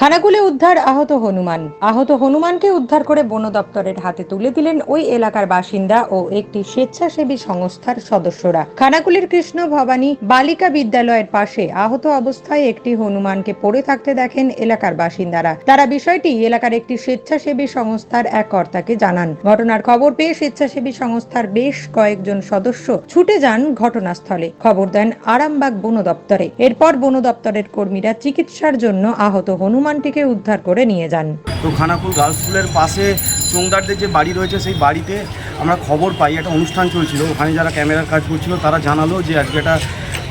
খানাকুলে উদ্ধার আহত হনুমান। আহত হনুমানকে উদ্ধার করে বন দপ্তরের হাতে তুলে দিলেন ওই এলাকার বাসিন্দা ও একটি স্বেচ্ছাসেবী সংস্থার সদস্যরা। খানাকুলের কৃষ্ণ ভবানী বালিকা বিদ্যালয়ের পাশে আহত অবস্থায় একটি হনুমানকে পড়ে থাকতে দেখেন এলাকার বাসিন্দারা। তারা বিষয়টি এলাকার একটি স্বেচ্ছাসেবী সংস্থার এক কর্তাকে জানান। ঘটনার খবর পেয়ে স্বেচ্ছাসেবী সংস্থার বেশ কয়েকজন সদস্য ছুটে যান ঘটনাস্থলে। খবর দেন আরামবাগ বন দপ্তরে। এরপর বন দপ্তরের কর্মীরা চিকিৎসার জন্য আহত হনুমানটিকে উদ্ধার করে নিয়ে যান। তো খানাকুল গার্লস স্কুলের পাশে চোংদারদের যে বাড়ি রয়েছে, সেই বাড়িতে আমরা খবর পাই, একটা অনুষ্ঠান চলছিল। ওখানে যারা ক্যামেরার কাজ করছিল, তারা জানালো যে আজকে একটা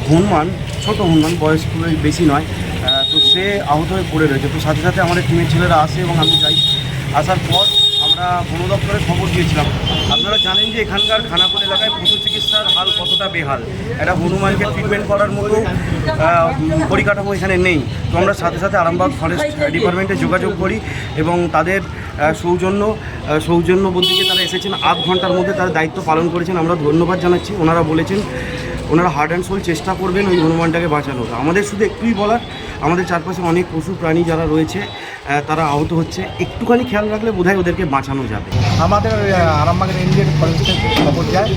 হনুমান, ছোট হনুমান, বয়স বেশি নয় তো সে আহত হয়ে পড়ে রয়েছে। তো সাথে সাথে আমাদের টিমের ছেলেরা আসে এবং আমি যাই। আসার পর আমরা বন দপ্তরে খবর দিয়েছিলাম। আপনারা জানেন যে এখানকার খানাকুল এলাকায় পশু চিকিৎসার কতটা বেহাল। একটা হনুমানকে ট্রিটমেন্ট করার মতো পরিকাঠামো এখানে নেই। তো আমরা সাথে সাথে আরামবাগ ফরেস্ট ডিপার্টমেন্টে যোগাযোগ করি এবং তাদের সৌজন্য সৌজন্য বলতে তারা এসেছেন। আধ ঘণ্টার মধ্যে তার দায়িত্ব পালন করেছেন। আমরা ধন্যবাদ জানাচ্ছি। ওনারা বলেছেন, ওনারা হার্ড অ্যান্ড সোল চেষ্টা করবেন ওই হনুমানটাকে বাঁচানোর। আমাদের শুধু একটুই বলার, আমাদের চারপাশে অনেক পশু প্রাণী যারা রয়েছে তারা আহত হচ্ছে। একটুখানি খেয়াল রাখলে বোধহয় ওদেরকে বাঁচানো যাবে। আমাদের আরামবাগের ইন্ডিয়ান ফরেস্টের খবর যায়।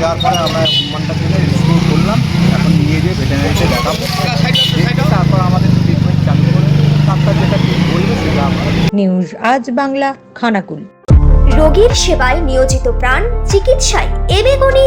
যাওয়ার পরে আমরা হনুমানটা থেকে রেস্কিউ করলাম। এখন নিয়ে গিয়ে ভেটেনারিতে দেখাবো। তারপর আমাদের ট্রিটমেন্ট চালু করে ডাক্তার যেটা বলবে সেটা আমরা নিউজ আজ বাংলা খানাকুল। রোগীর সেবায় নিয়োজিত প্রাণ চিকিৎসায় এবেগুনি